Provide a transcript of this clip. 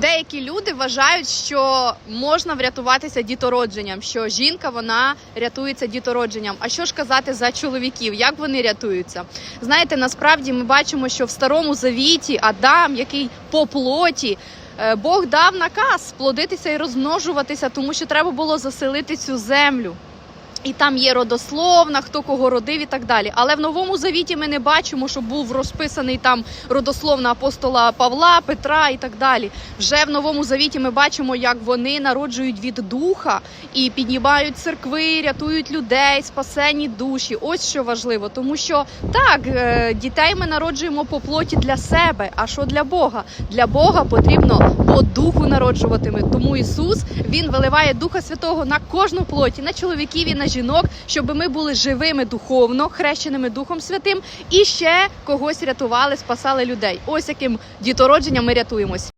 Деякі люди вважають, що можна врятуватися дітородженням, що жінка вона рятується дітородженням. А що ж казати за чоловіків? Як вони рятуються? Знаєте, насправді ми бачимо, що в старому завіті Адам, який по плоті. е, Бог дав наказ плодитися і розмножуватися, тому що треба було заселити цю землю. І там є родословна, хто кого родив і так далі. Але в новому завіті ми не бачимо, що був розписаний там родословна апостола Павла, Петра і так далі. Вже в новому завіті ми бачимо, як вони народжують від духа і піднімають церкви, рятують людей, спасені душі. Ось що важливо, тому що так, е, дітей ми народжуємо по плоті для себе. А що для Бога? Для Бога потрібно по духу народжуватиме. Тому Ісус Він виливає Духа Святого на кожну плоті, на чоловіків і на жінок, щоб ми були живими духовно, хрещеними Духом Святим, і ще когось рятували, спасали людей. Ось яким дітородженням ми рятуємось.